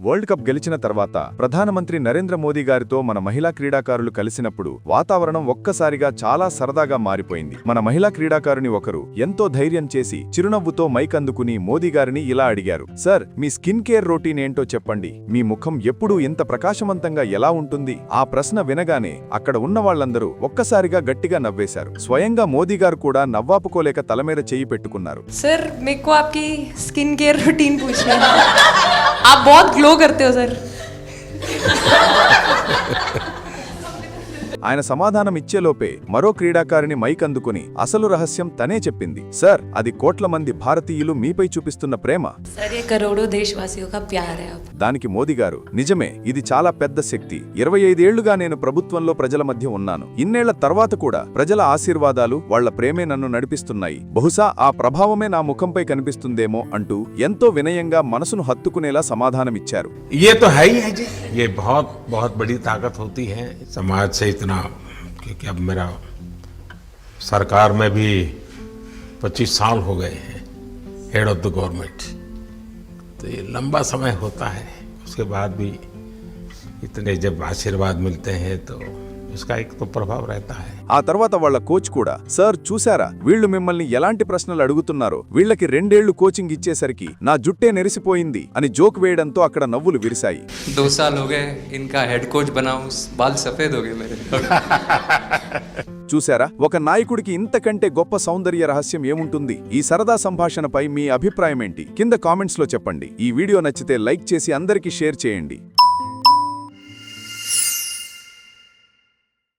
World cup గెలిచిన తర్వాత ప్రధానమంత్రి నరేంద్ర మోదీ గారితో మన మహిళా క్రీడాకారులు కలిసినప్పుడు వాతావరణం ఒక్కసారిగా చాలా సరదాగా మారిపోయింది. మన మహిళా క్రీడాకారుని ఒకరు ఎంతో ధైర్యం చేసి చిరునవ్వుతో మైక్ అందుకుని మోదీ గారిని ఇలా అడిగారు. సార్ మీ స్కిన్ కేర్ రొటీన్ ఏంటో చెప్పండి. మీ ముఖం ఎప్పుడూ ఇంత ప్రకాశవంతంగా ఎలా ఉంటుంది? ఆ ప్రశ్న వినగానే అక్కడ ఉన్న వాళ్ళందరూ ఒక్కసారిగా గట్టిగా నవ్వేశారు. స్వయంగా మోదీ గారు కూడా నవ్వాపుకోలేక తలమీద చేయి పెట్టుకున్నారు. సార్ మీకు స్కిన్ కేర్ రొటీన్ आप बहुत ग्लो करते हो सर। ఆయన సమాధానం ఇచ్చేలోపే మరో క్రీడాకారిణి మైక్ అందుకుని అసలు రహస్యం తనే చెప్పింది సార్ అది కోట్ల మంది భారతీయులు మీపై చూపిస్తున్న ప్రేమ सर ये करोड़ों देशवासियों का प्यार है अब దానికి మోదీ గారు నిజమే ఇది చాలా పెద్ద శక్తి ఇరవై ఐదేళ్లుగా నేను ప్రభుత్వంలో ప్రజల మధ్య ఉన్నాను ఇన్నేళ్ల తర్వాత కూడా ప్రజల ఆశీర్వాదాలు వాళ్ల ప్రేమే నన్ను నడిపిస్తున్నాయి బహుశా ఆ ప్రభావమే నా ముఖంపై కనిపిస్తుందేమో అంటూ ఎంతో వినయంగా మనసును హత్తుకునేలా సమాధానమిచ్చారు ये तो है ही है जी ये बहुत बहुत बड़ी ताकत होती है समाज से इतना क्योंकि अब मेरा सरकार में भी 25 साल हो गए हैं हेड ऑफ़ द गवर्नमेंट तो ये लंबा समय होता है। उसके बाद भी इतने जब आशीर्वाद मिलते हैं तो उसका एक तो प्रभाव रहता है ఆ తర్వాత వాళ్ళ కోచ్ కూడా సార్ చూశారా వీళ్ళు మిమ్మల్ని ఎలాంటి ప్రశ్నలు అడుగుతున్నారో వీళ్ళకి రెండేళ్లు కోచింగ్ ఇచ్చేసరికి నా జుట్టే నెరిసిపోయింది అని జోక్ వేయడంతో అక్కడ నవ్వులు విరిశాయి दो साल हो गए इनका हेड कोच बना हूँ बाल सफेद हो गए मेरे చూశారా ఒక నాయకుడికి ఇంతకంటే గొప్ప సౌందర్య రహస్యం ఏముంటుంది ఈ సరదా సంభాషణపై మీ అభిప్రాయం ఏంటి కింద కామెంట్స్ లో చెప్పండి ఈ వీడియో నచ్చితే లైక్ చేసి అందరికీ షేర్ చేయండి